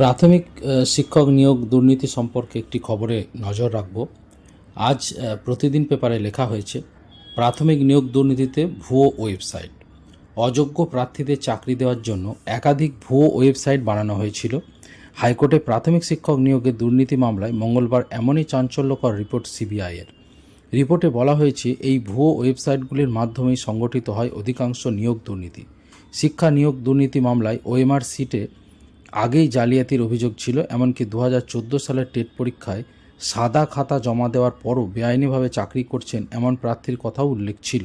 প্রাথমিক শিক্ষক নিয়োগ দুর্নীতি সম্পর্কে একটি খবরে নজর রাখব। আজ প্রতিদিন পেপারে লেখা হয়েছে, প্রাথমিক নিয়োগ দুর্নীতিতে ভুয়ো ওয়েবসাইট। অযোগ্য প্রার্থীদের চাকরি দেওয়ার জন্য একাধিক ভুয়ো ওয়েবসাইট বানানো হয়েছিল। হাইকোর্টে প্রাথমিক শিক্ষক নিয়োগের দুর্নীতি মামলায় মঙ্গলবার এমনই চাঞ্চল্যকর রিপোর্ট সিবিআইয়ের রিপোর্টে বলা হয়েছে, এই ভুয়ো ওয়েবসাইটগুলির মাধ্যমেই সংগঠিত হয় অধিকাংশ নিয়োগ দুর্নীতি। শিক্ষা নিয়োগ দুর্নীতি মামলায় ওএমআর সিটে আগেই জালিয়াতির অভিযোগ ছিল, এমনকি দু হাজার চোদ্দ সালের টেট পরীক্ষায় সাদা খাতা জমা দেওয়ার পরও বেআইনিভাবে চাকরি করছেন এমন প্রার্থীর কথাও উল্লেখ ছিল।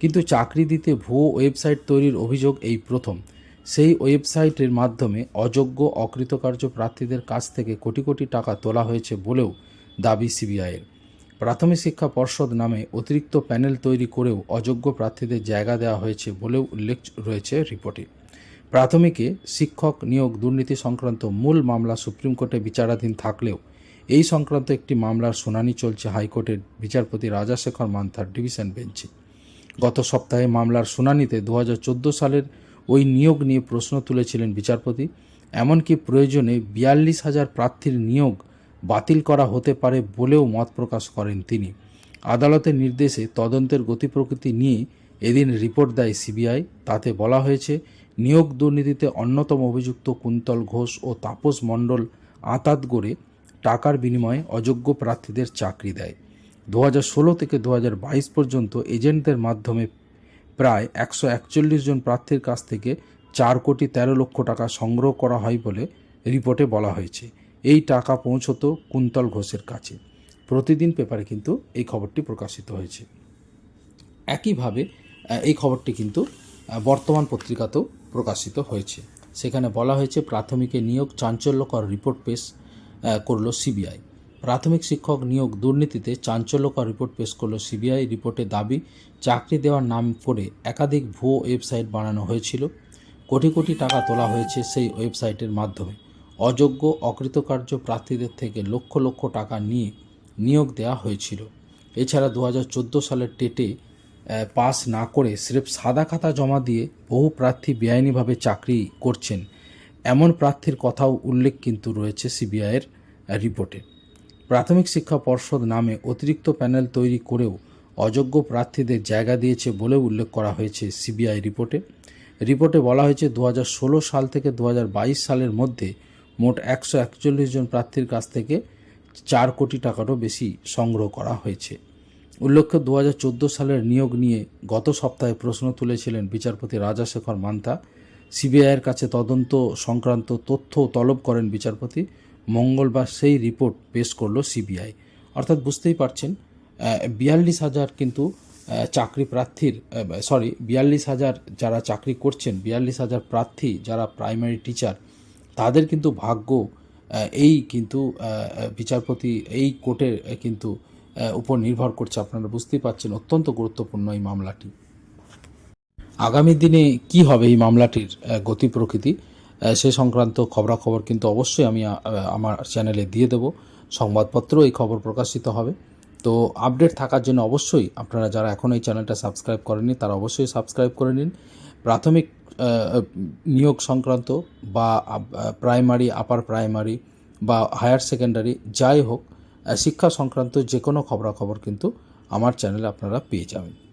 কিন্তু চাকরি দিতে ভুয়ো ওয়েবসাইট তৈরির অভিযোগ এই প্রথম। সেই ওয়েবসাইটের মাধ্যমে অযোগ্য, অকৃতকার্য প্রার্থীদের কাছ থেকে কোটি কোটি টাকা তোলা হয়েছে বলেও দাবি সিবিআইয়ের। প্রাথমিক শিক্ষা পর্ষদ নামে অতিরিক্ত প্যানেল তৈরি করেও অযোগ্য প্রার্থীদের জায়গা দেওয়া হয়েছে বলেও উল্লেখ রয়েছে রিপোর্টে। প্রাথমিকে শিক্ষক নিয়োগ দুর্নীতি সংক্রান্ত মূল মামলা সুপ্রিম কোর্টে বিচারাধীন থাকলেও এই সংক্রান্ত একটি মামলার শুনানি চলছে হাইকোর্টের বিচারপতি রাজাশেখর মান্থার ডিভিশন বেঞ্চে। গত সপ্তাহে মামলার শুনানিতে দু হাজার চোদ্দ সালের ওই নিয়োগ নিয়ে প্রশ্ন তুলেছিলেন বিচারপতি, এমনকি প্রয়োজনে বিয়াল্লিশ হাজার প্রার্থীর নিয়োগ বাতিল করা হতে পারে বলেও মত প্রকাশ করেন তিনি। আদালতের নির্দেশে তদন্তের গতি প্রকৃতি নিয়ে এদিন রিপোর্ট দেয় সিবিআই, তাতে বলা হয়েছে নিয়োগ দুর্নীতিতে অন্যতম অভিযুক্ত কুন্তল ঘোষ ও তাপস মণ্ডল আঁতাত গড়ে টাকার বিনিময়ে অযোগ্য প্রার্থীদের চাকরি দেয়। দু ষোলো থেকে দু বাইশ পর্যন্ত এজেন্টদের মাধ্যমে প্রায় একশো একচল্লিশ জন প্রার্থীর কাছ থেকে চার কোটি তেরো লক্ষ টাকা সংগ্রহ করা হয় বলে রিপোর্টে বলা হয়েছে। এই টাকা পৌঁছতো কুন্তল ঘোষের কাছে। প্রতিদিন পেপারে কিন্তু এই খবরটি প্রকাশিত হয়েছে। একইভাবে এই খবরটি কিন্তু বর্তমান পত্রিকাতেও প্রকাশিত হয়েছে। সেখানে বলা হয়েছে, প্রাথমিকে নিয়োগ চাঞ্চল্যকর রিপোর্ট পেশ করল সিবিআই। প্রাথমিক শিক্ষক নিয়োগ দুর্নীতিতে চাঞ্চল্যকর রিপোর্ট পেশ করল সিবিআই। রিপোর্টে দাবি, চাকরি দেওয়ার নাম করে একাধিক ভুয়ো ওয়েবসাইট বানানো হয়েছিল। কোটি কোটি টাকা তোলা হয়েছে সেই ওয়েবসাইটের মাধ্যমে। অযোগ্য, অকৃতকার্য প্রার্থীদের থেকে লক্ষ লক্ষ টাকা নিয়ে নিয়োগ দেওয়া হয়েছিল। এছাড়া দু হাজার চোদ্দ সালের টেটে পাস না করে স্রেফ সাদা খাতা জমা দিয়ে বহু প্রার্থী বেআইনিভাবে চাকরি করছেন। এমন প্রার্থীর কথাও উল্লেখ কিন্তু রয়েছে সিবিআইয়ের রিপোর্টে। প্রাথমিক শিক্ষা পর্ষদ নামে অতিরিক্ত প্যানেল তৈরি করেও অযোগ্য প্রার্থীদের জায়গা দিয়েছে বলেও উল্লেখ করা হয়েছে সিবিআই রিপোর্টে। রিপোর্টে বলা হয়েছে দু হাজার ষোলো সাল থেকে দু হাজার বাইশ সালের মধ্যে মোট একশো একচল্লিশ জন প্রার্থীর কাছ থেকে চার কোটি টাকারও বেশি সংগ্রহ করা হয়েছে। উল্লেখ্য দু হাজার চোদ্দ সালের নিয়োগ নিয়ে গত সপ্তাহে প্রশ্ন তুলেছিলেন বিচারপতি রাজাশেখর মান্থা সিবিআইয়ের কাছে তদন্ত সংক্রান্ত তথ্য তলব করেন বিচারপতি। মঙ্গলবার সেই রিপোর্ট পেশ করল সিবিআই। অর্থাৎ বুঝতেই পারছেন বিয়াল্লিশ হাজার কিন্তু চাকরি প্রার্থীর সরি বিয়াল্লিশ হাজার যারা চাকরি করছেন, বিয়াল্লিশ হাজার প্রার্থী যারা প্রাইমারি টিচার তাদের কিন্তু ভাগ্য এই কিন্তু বিচারপতি এই কোর্টের কিন্তু উপর নির্ভর করছে। আপনারা বুঝতেই পারছেন অত্যন্ত গুরুত্বপূর্ণ এই মামলাটি। আগামী দিনে কি হবে এই মামলাটির গতি প্রকৃতি সে সংক্রান্ত খবরাখবর কিন্তু অবশ্যই আমি আমার চ্যানেলে দিয়ে দেব। সংবাদপত্র এই খবর প্রকাশিত হবে। তো আপডেট থাকার জন্য অবশ্যই আপনারা যারা এখন এই চ্যানেলটা সাবস্ক্রাইব করেননি, তারা অবশ্যই সাবস্ক্রাইব করে নিন। প্রাথমিক নিয়োগ সংক্রান্ত বা প্রাইমারি, আপার প্রাইমারি বা হায়ার সেকেন্ডারি যাই হোক শিক্ষা সংক্রান্ত যে কোনো খবরাখবর কিন্তু আমার চ্যানেলে আপনারা পেয়ে যাবেন।